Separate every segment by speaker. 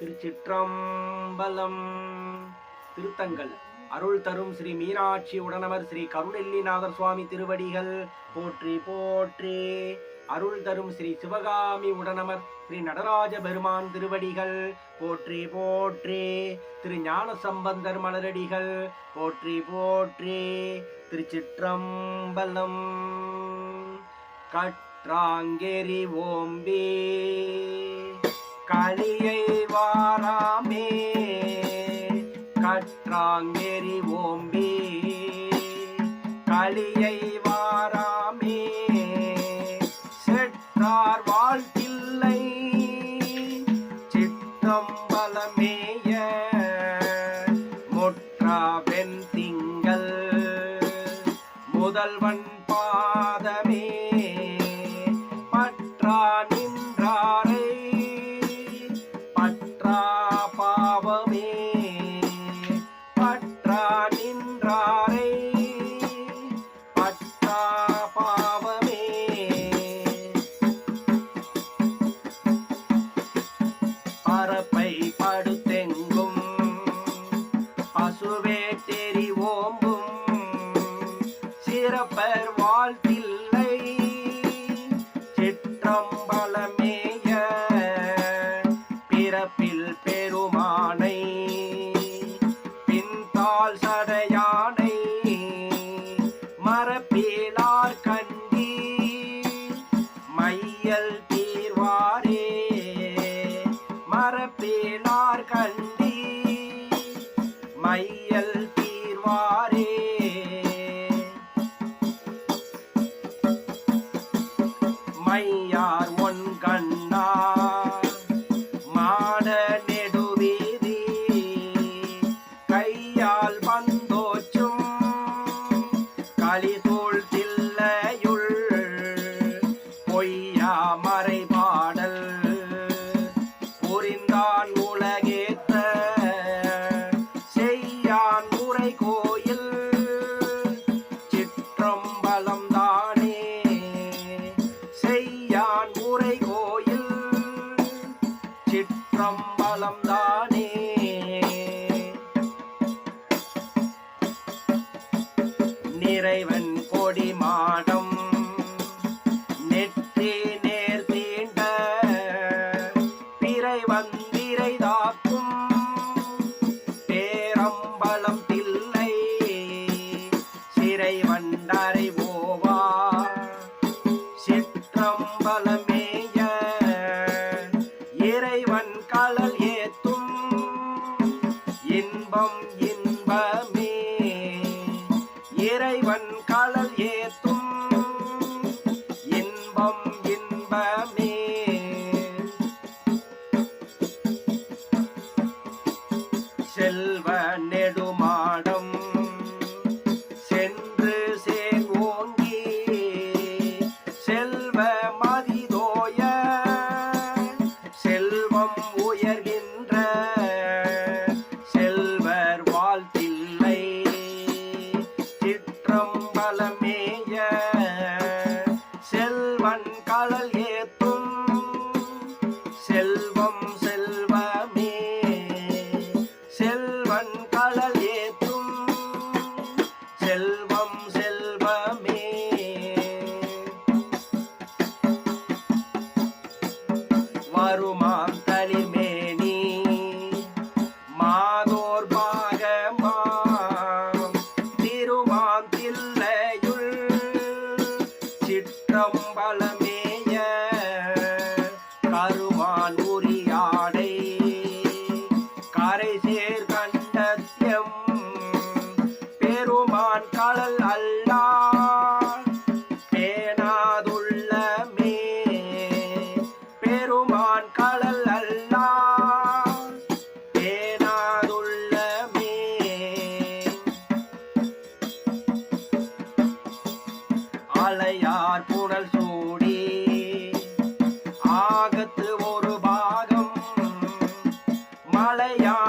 Speaker 1: திருச்சிற்றம்பலம். திருத்தங்கள். அருள் தரும் ஸ்ரீ மீனாட்சி உடனவர் ஸ்ரீ கருணெல்லிநாதர் சுவாமி திருவடிகள். போற்றி போற்றி. அருள் தரும் ஸ்ரீ சிவகாமி உடனமர் ஸ்ரீ நடராஜ பெருமான் திருவடிகள். போற்றி போற்றி. திரு ஞான சம்பந்தர் மலரடிகள். போற்றி போற்றி. திருச்சிற்றம்பலம். கற்றாங்கெரி ஓம்பே. களியை வாராமே கற்றாங்கெறி ஓம்பி களியை வாராமே செற்றார் வாழ்த்தில்லை சிற்றம்பலமேய முற்றா வெண்திங்கள் முதல்வன் el இறைவன் கொடி மாடம். நெற்றி நேர் தீண்ட பிறை வந்திரை தாக்கும். பேரம்பலம் இறைவன் காலல் ஏத்த வருமாம் தளிர்மேனி மாதோர் பாகமாம் திருமாந்தில்லையுள் சிற்றம்பலமேய கருவான் உரிய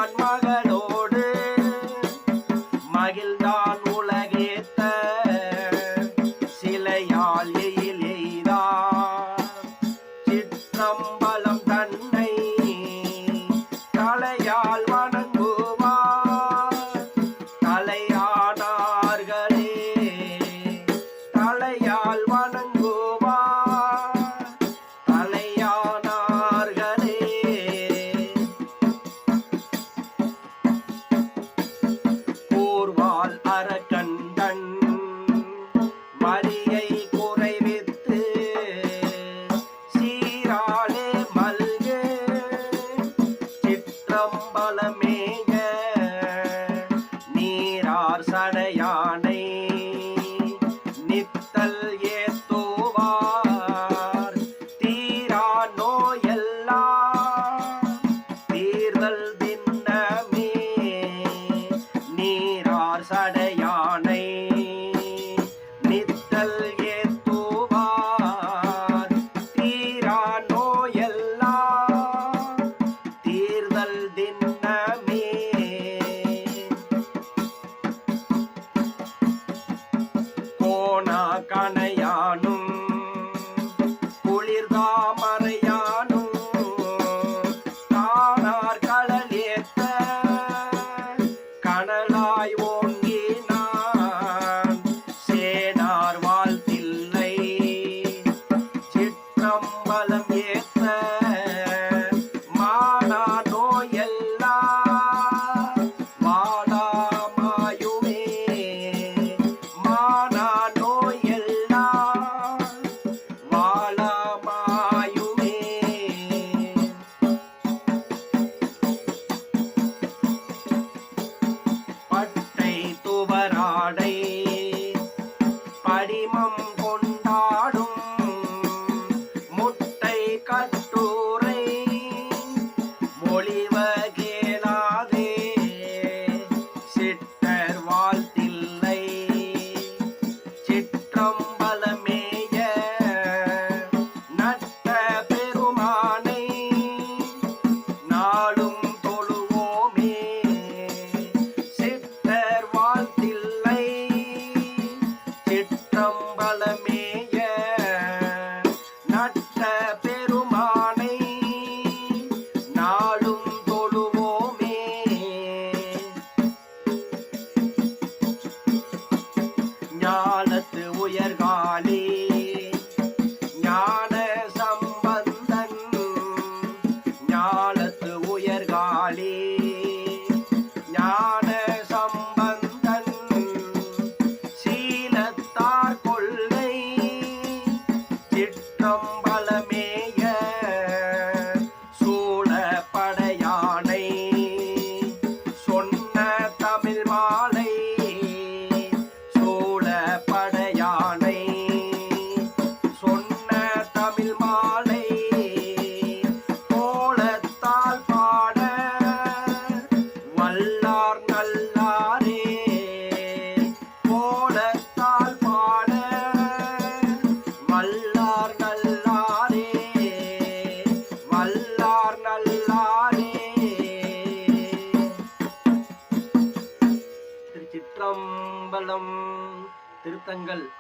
Speaker 1: மண்மகளோ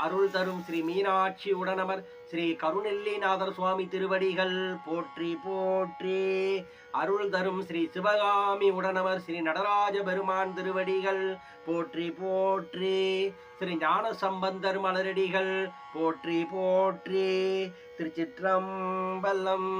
Speaker 1: அருள் தரும் ஸ்ரீ மீனாட்சி உடனமர் ஸ்ரீ கருணெல்லிநாதர் சுவாமி திருவடிகள். போற்றி போற்றி. அருள் தரும் ஸ்ரீ சிவகாமி உடனவர் ஸ்ரீ நடராஜ பெருமான் திருவடிகள். போற்றி போற்றி. ஸ்ரீ ஞான சம்பந்தர் மலரடிகள். போற்றி போற்றி. திருச்சிற்றம்பலம்.